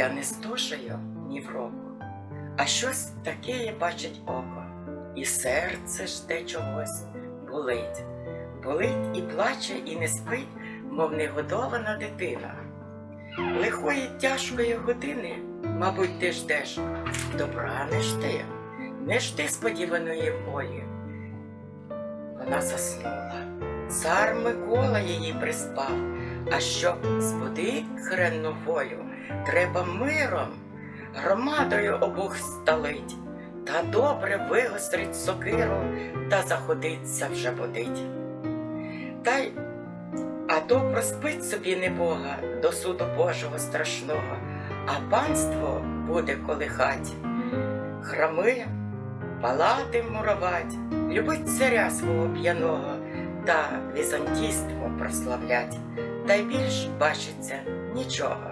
я не стушаю ні в року, а щось таке бачить око, і серце жде чогось, болить, болить і плаче, і не спить, мов негодована дитина. Лихої тяжкої години, мабуть, ти ждеш, добра не жди, не жди сподіваної волі. Вона заснула. Цар Микола її приспав, а щоб збудить хренну волю, треба миром, громадою обох сталить, та добре вигострить сокиру та заходиться вже будить. Та й а то проспить собі небога до суду Божого страшного, а панство буде колихать, храми, палати мурувать, любить царя свого п'яного та візантійство прославлять, та й більш бачиться нічого.